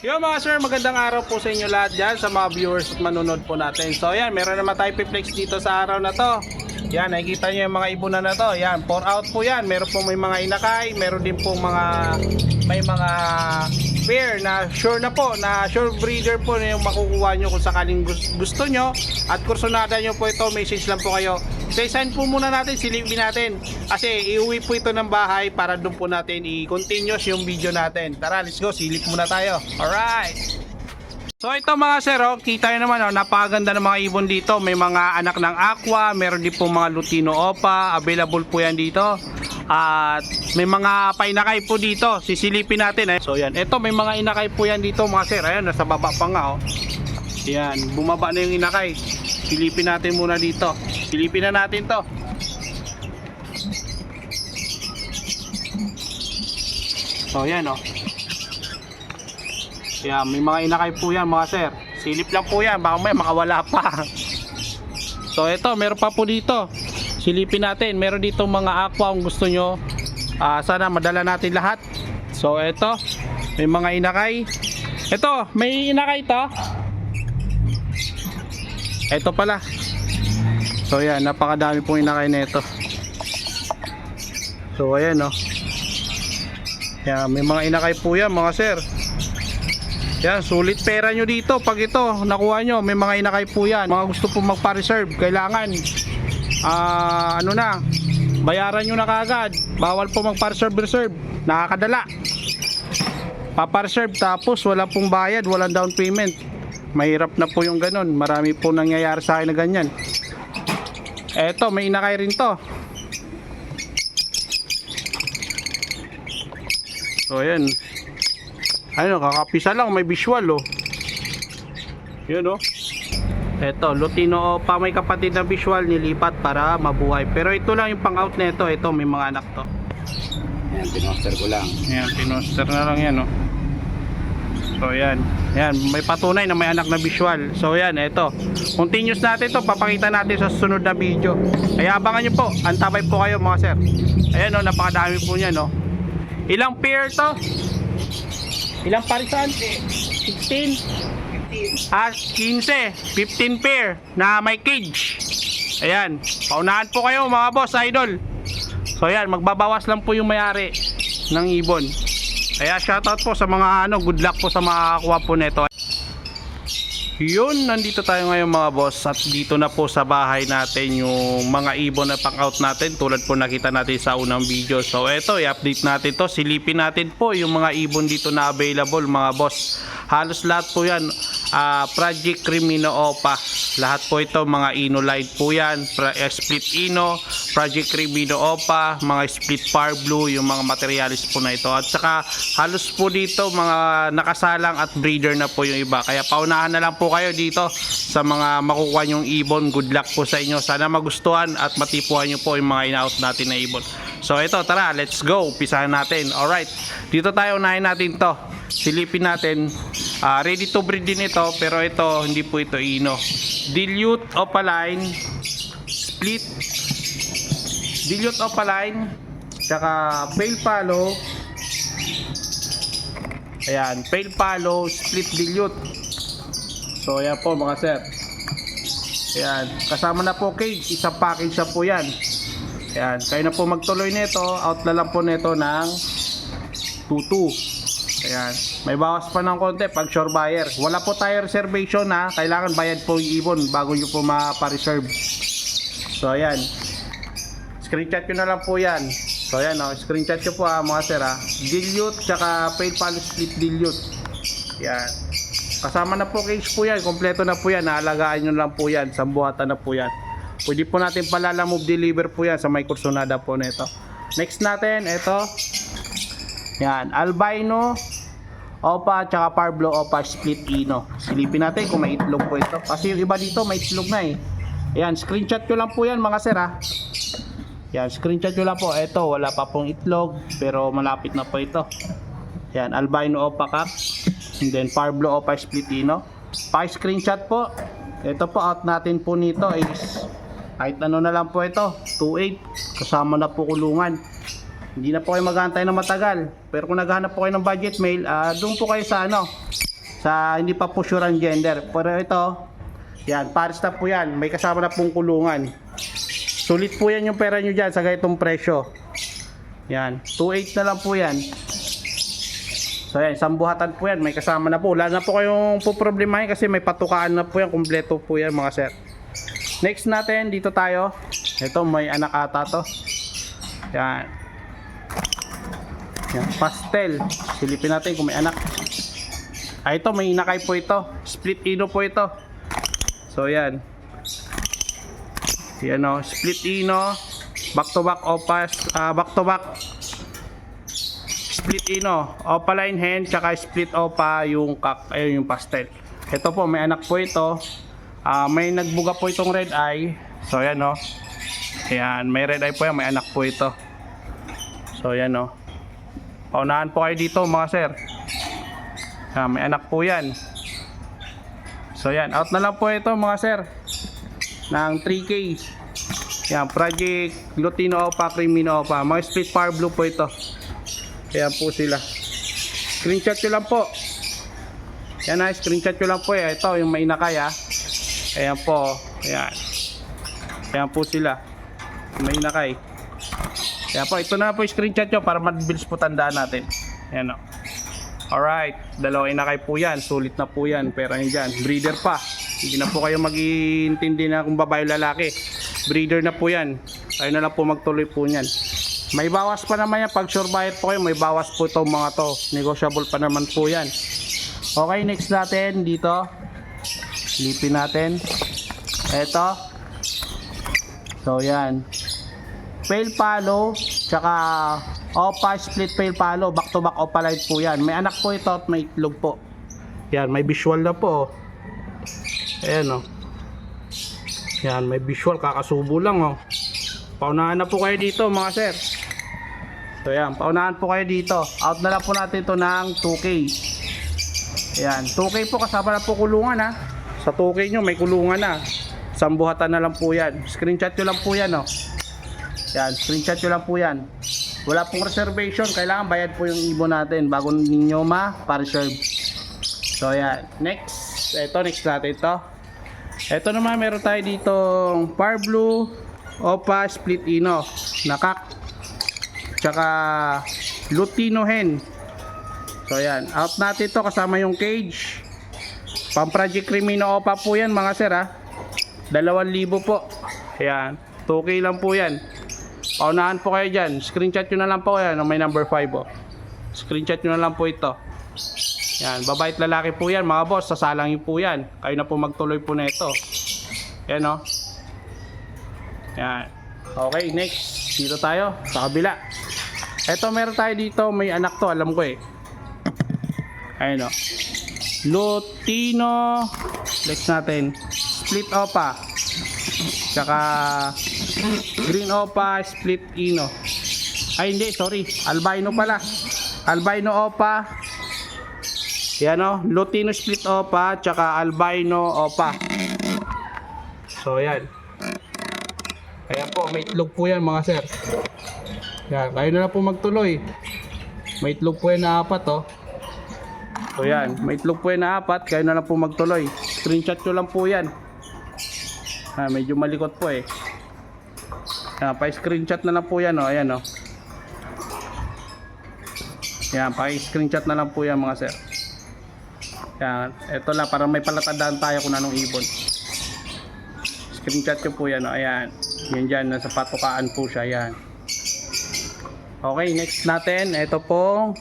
Yo mga sir, magandang araw po sa inyo lahat dyan sa mga viewers at manonood po natin. So yan, meron naman tayo flex dito sa araw na to. Yan, nakikita nyo yung mga ibunan na to. Yan, pour out po yan. Meron po may mga inakay, meron din po mga may mga pair na sure na po, na sure breeder po na yung makukuha nyo kung sakaling gus- gusto nyo. At kursunada nyo po ito, message lang po kayo. Isa-isan po muna natin, silipin natin. Kasi iuwi po ito ng bahay para doon po natin i-continuous yung video natin. Tara, let's go, silip muna tayo. Alright! So ito mga sir, oh, kita nyo naman, oh, napakaganda ng mga ibon dito. May mga anak ng aqua, meron din po mga lutino opa, available po yan dito. At may mga painakay po dito, sisilipin natin. Eh. So yan, ito may mga inakay po yan dito mga sir. Ayan, nasa baba pa nga. Oh. Yan, bumaba na yung inakay. Silipin natin muna dito. Silipin na natin to. So yan oh. Yan, may mga inakay po yan mga sir. Silip lang po yan, baka may makawala pa. So ito, meron pa po dito. Silipin natin, meron dito mga aqua kung gusto nyo. Ah, sana madala natin lahat. So ito, may mga inakay. Ito, may inakay to. Ito pala. So yan, napakadami pong inakay na ito. So ayan oh. Yan, may mga inakay po yan mga sir. Yan, sulit pera nyo dito. Pag ito, nakuha nyo, may mga inakay po yan. Mga gusto po magpa-reserve, kailangan, ah, ano na, bayaran nyo na kagad. Bawal po magpa-reserve-reserve. Nakakadala. Papa-reserve tapos wala pong bayad, walang down payment. Mahirap na po yung ganun. Marami po nangyayari sa akin na ganyan. Eto, may inakay rin to. So, ayan. Ano, kakapisa lang, may visual oh. Yun oh. Eto, Lutino pa may kapatid na visual nilipat para mabuhay. Pero ito lang yung pang-out na ito. Ito, may mga anak to. Ayan, pinoster ko lang. Ayan, pinoster na lang yan oh. So yan. Yan, may patunay na may anak na visual. So yan, ito. Continuous natin to, papakita natin sa susunod na video. Kaya abangan nyo po. Antabay po kayo mga sir. Ayan oh, napakadami po niyan oh. Ilang pair to? Ilang parisan? 16? 15. Ah, 15. 15 pair na may cage. Ayan. Paunahan po kayo mga boss, idol. So ayan, magbabawas lang po yung mayari ng ibon. Kaya shoutout po sa mga ano, good luck po sa makakakuha po nito. Yun, nandito tayo ngayon mga boss at dito na po sa bahay natin yung mga ibon na pang-out natin tulad po nakita natin sa unang video. So eto, i-update natin to. Silipin natin po yung mga ibon dito na available mga boss. Halos lahat po yan. Ah, Project Crimino Opa. Lahat po ito mga Ino Light po yan. Pra- eh, split Ino, Project Crimino Opa, mga split Par Blue, yung mga materialis po na ito. At saka halos po dito mga nakasalang at breeder na po yung iba. Kaya paunahan na lang po kayo dito sa mga makukuha yung ibon. Good luck po sa inyo. Sana magustuhan at matipuhan nyo po yung mga in-out natin na ibon. So ito, tara, let's go. Pisahan natin. Alright, dito tayo unahin natin to. Silipin natin. Ah, ready to breed din ito, pero ito, hindi po ito ino. Dilute opaline, split, dilute opaline, tsaka pale palo, ayan, pale palo, split dilute. So, ayan po mga sir. Ayan, kasama na po cage, isang package na po yan. Ayan, kayo na po magtuloy nito, out na lang po nito ng 2-2. Ayan. May bawas pa ng konti pag sure buyer. Wala po tayo reservation na. Kailangan bayad po yung ibon bago nyo po mapa-reserve. So, ayan. Screenshot nyo na lang po yan. So, ayan o. Screenshot nyo po ha, mga sir ha. Dilute, tsaka pale palo split dilute. Yan. Kasama na po cage po yan. Kompleto na po yan. Naalagaan nyo lang po yan. Sambuhatan na po yan. Pwede po natin palala move deliver po yan sa may kursonada po nito. Next natin, ito. Yan, albino, opa, tsaka parblo opa split ino. Silipin natin kung may itlog po ito. Kasi yung iba dito may itlog na eh. Yan, screenshot ko lang po yan mga sir ha. Yan, screenshot ko lang po. Ito, wala pa pong itlog, pero malapit na po ito. Yan, albino opa kak. And then parblo opa split ino. Pa-screenshot po. Ito po, out natin po nito is kahit ano na lang po ito, 2.8 kasama na po kulungan. Hindi na po kayo maghahantay ng matagal. Pero kung naghahanap po kayo ng budget mail, ah doon po kayo sa ano, sa hindi pa po sure ang gender. Pero ito, yan, pares na po yan. May kasama na pong kulungan. Sulit po yan yung pera nyo dyan sa ganitong presyo. Yan, 2.8 na lang po yan. So yan, isang buhatan po yan, may kasama na po. Wala na po kayong po problemahin kasi may patukaan na po yan, kumpleto po yan mga sir. Next natin, dito tayo. Ito, may anak ata to. Yan. Yan, pastel. Silipin natin kung may anak. Ah, ito, may inakay po ito. Split ino po ito. So yan. Yan o, split ino. Back to back opas, ah, back to back split ino, opaline hen, tsaka split opa yung kak, ayun yung pastel. Ito po, may anak po ito. Ah, may nagbuga po itong red eye. So yan no. Ayan, may red eye po yan, may anak po ito. So yan no. Paunahan po kayo dito mga sir. Ah, may anak po yan. So yan, out na lang po ito mga sir. Ng 3K. Yan, Project Lutino Opa, Crimino Opa. Mga split power blue po ito. Kaya po sila. Screenshot nyo lang po. Yan na, screenshot nyo lang po eh. Ito, yung may inakay ah. Ayan po. Ayan. Ayan po sila. May inakay. Kaya po, ito na po screenshot nyo para mabilis po tandaan natin. Ayan o. Alright. Dalawa inakay po yan. Sulit na po yan. Pero yun dyan. Breeder pa. Hindi na po kayo mag-iintindi na kung babae lalaki. Breeder na po yan. Kayo na lang po magtuloy po yan. May bawas pa naman yan. Pag sure buyer po kayo, may bawas po itong mga to. Negotiable pa naman po yan. Okay, next natin dito. Lipin natin. Eto. So, yan. Pale palo, tsaka opa split pale palo. Back to back opa light po yan. May anak po ito at may itlog po. Yan, may visual na po. oh. Ayan, oh. Yan, may visual. Kakasubo lang, oh. Paunahan na po kayo dito, mga sir. So yan, paunahan po kayo dito. Out na lang po natin ito ng 2K. Ayan, 2K po kasama na po kulungan ha. Sa 2K nyo may kulungan na. Sambuhatan na lang po yan. Screenshot nyo lang po yan oh. Yan, screenshot nyo lang po yan. Wala pong reservation. Kailangan bayad po yung ibon natin bago ninyo ma-reserve. So yan, next. Ito, next natin ito. Ito naman meron tayo dito Par Blue Opa Split Ino Nakak Tsaka Lutino Hen So yan Out natin to kasama yung cage Pang Project Crimino Opa po yan mga sir ha 2,000 po Ayan 2K lang po yan Paunahan po kayo dyan Screenshot nyo na lang po yan May number 5 oh. Screenshot nyo na lang po ito yan, babait lalaki po yan mga boss, sasalangin po yan. Kayo na po magtuloy po na ito. Yan o. Yan. Okay, next. Dito tayo, sa kabila. Ito meron tayo dito, may anak to, alam ko eh. Ayun o. Lutino, next natin. Split Opa. Tsaka Green Opa, Split Ino. Ay hindi, sorry. Albino pala. Albino Opa, yan o, Lutino Split Opa, tsaka Albino Opa. So, yan. Kaya po, may itlog po yan mga sir. Yan, kayo na lang po magtuloy. May itlog po yan na apat oh. So yan, may itlog po yan na apat, kayo na lang po magtuloy. Screenshot nyo lang po yan. Ha, medyo malikot po eh. Yan, pa-screenshot na lang po yan oh, ayan oh. Yan, pa-screenshot na lang po yan mga sir. Yan, ito lang para may palatandaan tayo kung anong ibon. Screenshot ko po yan, oh. ayan. Yan dyan, nasa patukaan po siya, yan. Okay, next natin, ito pong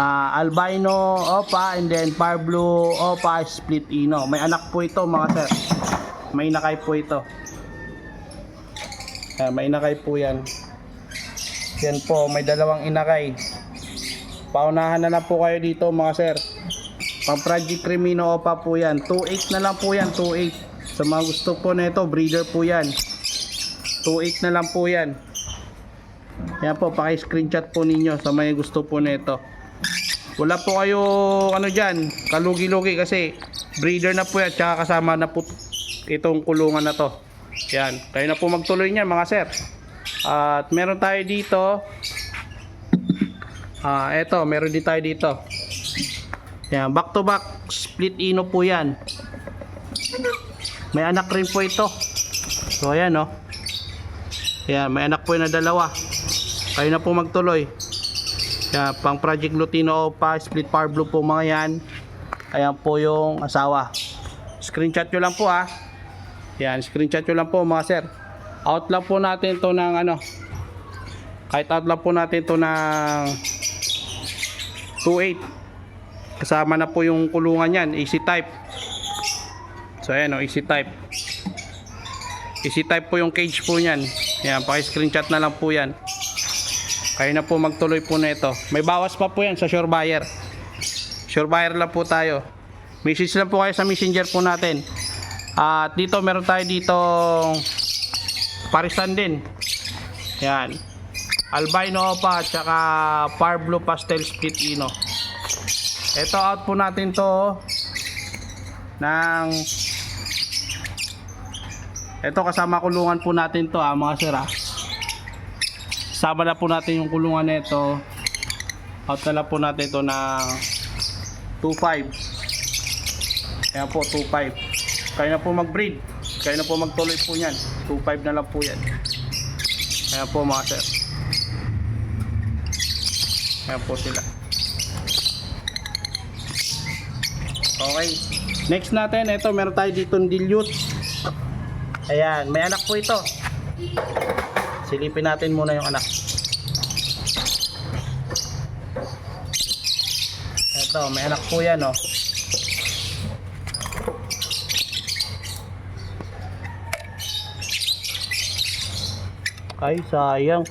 ah, albino opa and then par blue opa split ino. May anak po ito mga sir. May inakay po ito. Yan, may inakay po yan. Yan po, may dalawang inakay. Paunahan na lang po kayo dito mga sir. Pang Project Crimino Opa po yan. 2.8 na lang po yan. 2.8. Sa mga gusto po na ito, breeder po yan. 2.8 na lang po yan. Yan po, paki-screenshot po ninyo sa mga gusto po na ito. Wala po kayo, ano dyan, kalugi-lugi kasi breeder na po yan. Tsaka kasama na po itong kulungan na to. Yan. Kayo na po magtuloy niyan mga sir. At meron tayo dito. Ah, eto, meron din tayo dito. Yan, back to back split ino po yan. May anak rin po ito. So ayan no. Yan, may anak po na dalawa. Kayo na po magtuloy. Yan, pang Project Lutino pa, split power blue po mga yan. Ayan po yung asawa. Screenshot nyo lang po ah. Yan, screenshot nyo lang po mga sir. Out lang po natin to ng ano. Kahit out lang po natin to ng 2.8. Kasama na po yung kulungan yan, easy type. So ayan o, easy type. Easy type po yung cage po niyan. Yan, paki-screenshot na lang po yan. Kayo na po magtuloy po na ito. May bawas pa po yan sa sure buyer. Sure buyer lang po tayo. Message lang po kayo sa messenger po natin. At dito meron tayo dito parisan din. Yan. Albino pa at saka Par Blue Pastel Split Ino. Ito out po natin to ng ito kasama kulungan po natin to ah, mga sir ah. Sama na po natin yung kulungan nito. Out na lang po natin ito ng 2.5. Kaya po 2.5. Kaya na po mag-breed. Kaya na po magtuloy po niyan. 2.5 na lang po yan. Kaya po mga sir. Kaya po sila. Okay. Next natin, ito meron tayo dito ng dilute. Ayan, may anak po ito. Silipin natin muna yung anak. Ito, may anak po yan, oh. Ay, sayang.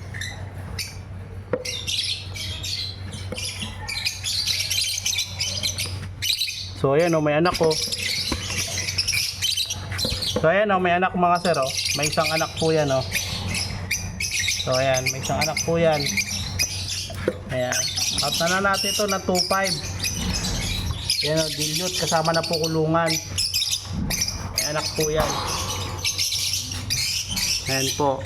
So, ayan, oh, may anak ko. So, ayan, oh, may anak mga sir, oh. May isang anak po yan, oh. So, ayan, may isang anak po yan. Ayan. At na na natin ito na 2.5. Ayan, oh, dilute. Kasama na po kulungan. May anak po yan. Ayan po.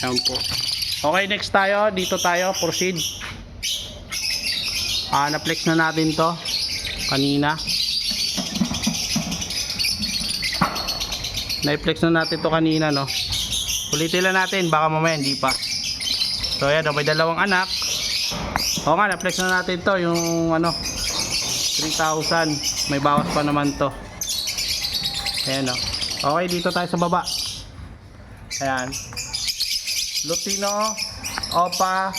Ayan po. Okay, next tayo. Dito tayo. Proceed. Ah, na-flex na natin to kanina. Na-flex na natin to kanina, no. Ulitin lang natin, baka mamaya hindi pa. So, ayan, may dalawang anak. Oo nga, na-flex na natin to, yung ano, 3,000. May bawas pa naman to. Ayan, oh. Okay, dito tayo sa baba. Ayan. Lutino, Opa,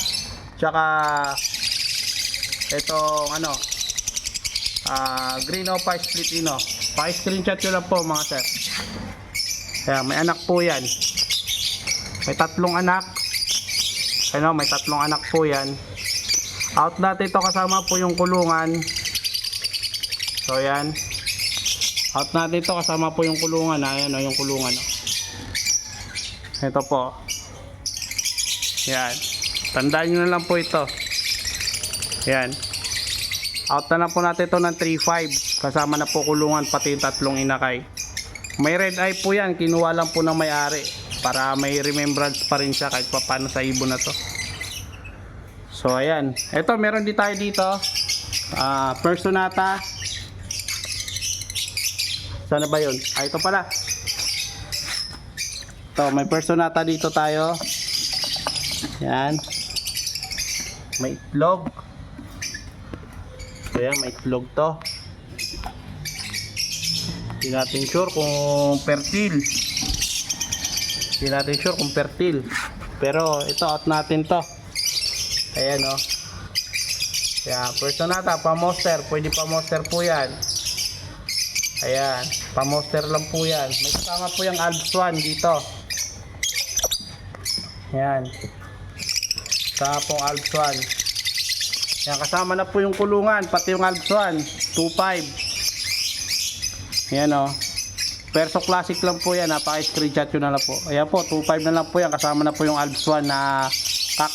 tsaka itong ano, ah green Opa split ino. Paki-screenshot nyo lang po mga sir. Ayan, may anak po yan. May tatlong anak. Ano, may tatlong anak po yan. Out natin ito kasama po yung kulungan. So, yan. Out natin ito kasama po yung kulungan. Ayan o, yung kulungan. Ito po. Yan. Tandaan nyo na lang po ito. Yan. Out na lang po natin ito ng 3.5. Kasama na po kulungan pati yung tatlong inakay. May red eye po yan. Kinuha lang po ng may-ari. Para may remembrance pa rin siya kahit pa paano sa ibon na to. So ayan. Ito meron din tayo dito. Ah, personata. Sana ba yun? Ah, ito pala. Ito, may personata dito tayo. Yan. May itlog. Ayan, may itlog to. Hindi natin sure kung fertile. Hindi natin sure kung fertile. Pero ito, out natin to. Ayan o. Oh. Kaya, personata, pa-monster. Pwede pa-monster po yan. Ayan, pa-monster lang po yan. May kasama po yung Alps 1 dito. Ayan. Kasama pong Alps 1. Ayan, kasama na po yung kulungan, pati yung Alps 1. 2.5. Ayan o. Perso Classic lang po yan, napaka-screenshot yun na lang po. Ayan po, 2.5 na lang po yan, kasama na po yung Alps 1 na pack.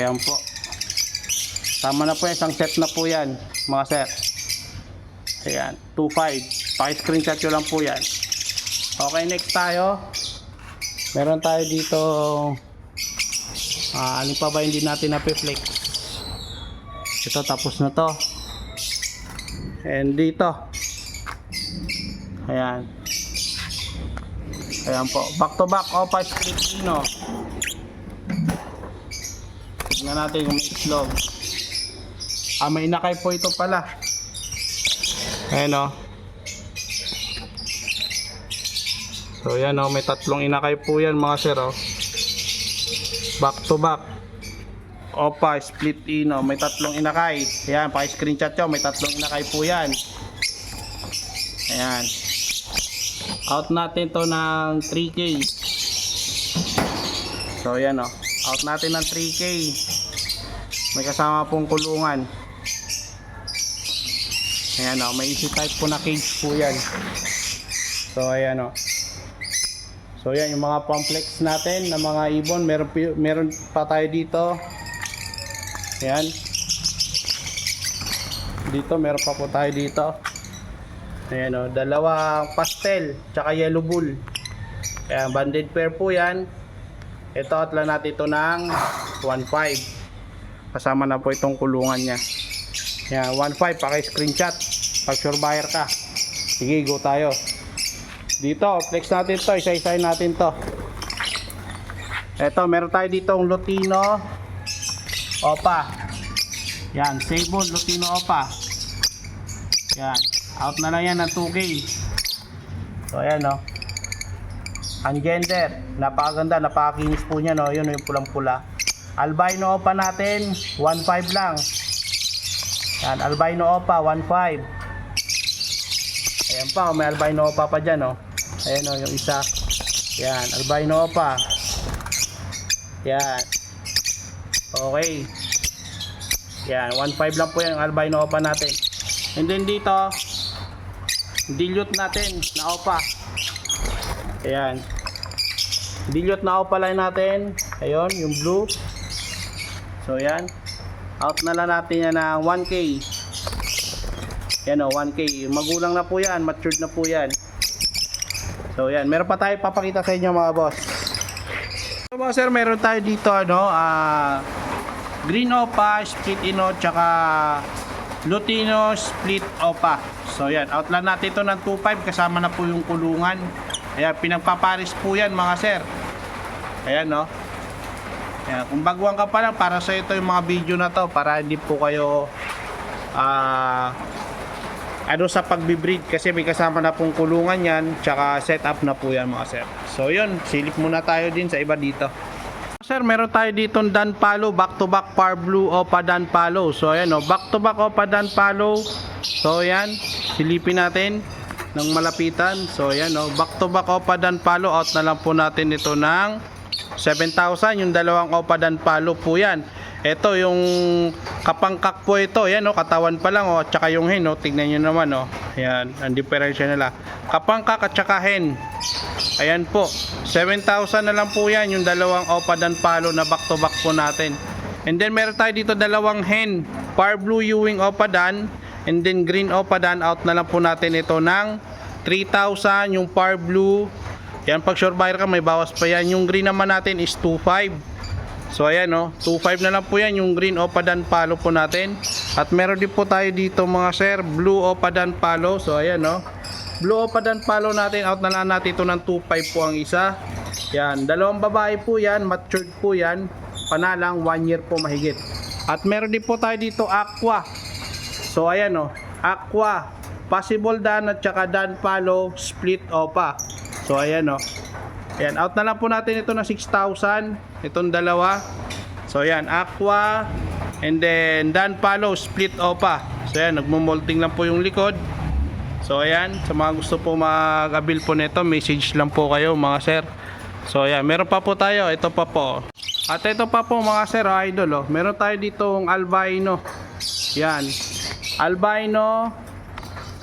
Ayan po. Tama na po yan, isang set na po yan, mga sir. Ayan, 2.5. Paki-screenshot nyo lang po yan. Okay, next tayo. Meron tayo dito, ah, ano pa ba hindi natin na-flex? Ito tapos na to. And dito. Ayan. Ayan po. Back to back, Opa Split Ino. Tignan natin kung may islog. Ah, may inakay po ito pala. Ayan o. So yan o, may tatlong inakay po yan mga sir o. Back to back. Opa, split ino. May tatlong inakay. Ayan, paki-screenshot nyo. May tatlong inakay po yan. Ayan. Out natin to ng 3K. So, ayan o. Out natin ng 3K. May kasama pong kulungan. Ayan o. May easy type po na cage po yan. So, ayan o. So, yan yung mga pamplex natin na mga ibon. Meron, meron pa tayo dito. Ayan. Dito, meron pa po tayo dito. Ayan o, dalawang pastel, tsaka yellow bull. Ayan, banded pair po yan. Ito, at lang natin ito ng 1.5. Kasama na po itong kulungan niya. Ayan, 1.5, paki-screenshot. Pag sure buyer ka. Sige, go tayo. Dito, flex natin to, isa-isahin natin to. Ito, meron tayo dito ang Lutino Opa. Yan, Sable Lutino Opa. Yan, out na lang yan ng 2K. So, ayan no. Ang gender, napakaganda, napakakinis po niya no. Yun yung pulang-pula. Albino Opa natin, 1.5 lang. Yan, albino Opa, 1.5. Ayan pa, oh, may albino Opa pa dyan no. Ayan o, yung isa. Yan, albino Opa. Yan. Okay. Yan, 1.5 lang po yung albino opa natin. And then dito, dilute natin na opa. Ayan. Dilute na opa line natin. Ayun, yung blue. So, yan. Out na lang natin yan na 1K. Yan o, 1K. Magulang na po yan. Matured na po yan. So, yan. Meron pa tayo papakita sa inyo mga boss. So mga sir, meron tayo dito ano, ah green opa, split ino, tsaka lutino split opa. So yan, outline natin ito ng 2.5 kasama na po yung kulungan. Ayan, pinagpaparis po yan mga sir. Ayan no. Ayan, kung baguhan ka pa lang, para sa ito yung mga video na to, para hindi po kayo ah ano sa pagbibreed? Kasi may kasama na pong kulungan yan tsaka setup na po yan mga sir. So yun silip muna tayo din sa iba dito. Sir meron tayo dito Dan Palo back to back par blue opa Dan Palo. So ayan o back to back opa Dan Palo. So yan silipin natin ng malapitan. So ayan o back to back opa Dan Palo. Out na lang po natin ito ng 7,000 yung dalawang opa Dan Palo po yan ito yung kapangkak po ito, yan oh, katawan pa lang oh, at saka yung hen oh, tignan niyo naman oh. Yan, ang diferensya nila. Kapangkak at saka hen. Ayan po. 7,000 na lang po yan yung dalawang opadan palo na back to back po natin. And then meron tayo dito dalawang hen, par blue Ewing opadan and then green opadan out na lang po natin ito ng 3,000 yung par blue. Yan pag sure buyer ka may bawas pa yan. Yung green naman natin is 2,500. So ayan no, 2.5 na lang po yan yung green opadan palo po natin. At meron din po tayo dito mga sir, blue opadan palo. So ayan no. Blue opadan palo natin, out na lang natin ito ng 2.5 po ang isa. Yan, dalawang babae po yan, matured po yan. Panalang 1 year po mahigit. At meron din po tayo dito aqua. So ayan no, aqua, possible dan at saka dan palo, split opa. So ayan no. Ayan, out na lang po natin ito ng 6,000. Itong dalawa. So ayan, aqua and then Dan Palo split opa. So ayan, nagmo-molting lang po yung likod. So ayan, sa mga gusto po mag-avail po nito, message lang po kayo mga sir. So ayan, meron pa po tayo, ito pa po. At ito pa po mga sir, idol oh. Meron tayo ditong albino. Yan. Albino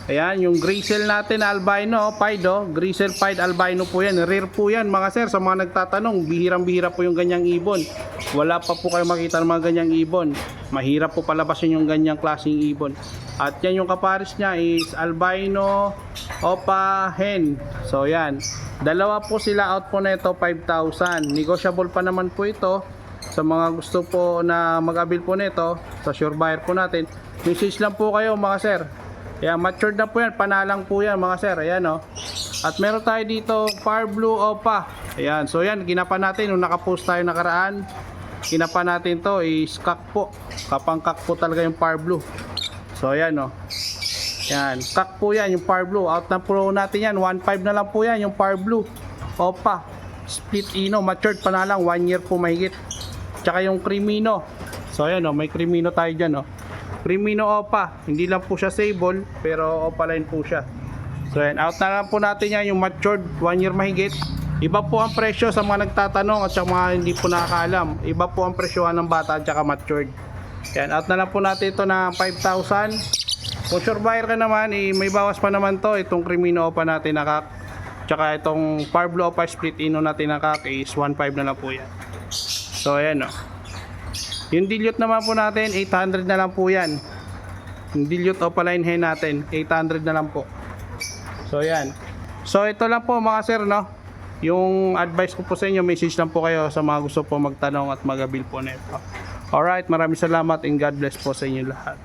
Ayan, yung grizzle natin na albino, pied oh, grizzle pied albino po yan. Rare po yan mga sir, sa mga nagtatanong, bihirang-bihira po yung ganyang ibon. Wala pa po kayo makita ng mga ganyang ibon. Mahirap po palabasin yung ganyang klaseng ibon. At yan yung kaparis niya is albino opa hen. So yan, dalawa po sila out po na ito 5,000. Negotiable pa naman po ito. sa mga gusto po na mag-avail po nito, sa sure buyer po natin, message lang po kayo mga sir. Ayan, matured na po yan, panalang po yan mga sir. Ayan oh. At meron tayo dito, Far Blue Opa. Ayan, so yan, ginapa natin nung nakapost tayo nakaraan. Ginapa natin to is kak po. Kapangkak po talaga yung Far Blue. So ayan oh. Yan, kak po yan, yung Far Blue. Out na pro natin yan, 1.5 na lang po yan, yung Far Blue. Opa, split ino, matured pa na lang, 1 year po mahigit. Tsaka yung Crimino. So ayan oh, may Crimino tayo dyan oh. Crimino Opa, hindi lang po siya sable, pero Opa line po siya. So ayan, out na lang po natin yan, yung matured, 1 year mahigit. Iba po ang presyo sa mga nagtatanong at sa mga hindi po nakakaalam. Iba po ang presyohan ng bata at saka matured. Yan, out na lang po natin ito na 5,000. Kung sure buyer ka naman, eh, may bawas pa naman to. Itong Crimino Opa natin nakak. Tsaka itong Parblo Opa Split Ino natin nakak is 1.5 na lang po yan. So ayan o. Yung dilute naman po natin, 800 na lang po yan. Yung dilute opaline hen natin, 800 na lang po. So ayan. So ito lang po mga sir no. Yung advice ko po sa inyo, message lang po kayo sa mga gusto po magtanong at mag-avail po nito. Alright, maraming salamat and God bless po sa inyo lahat.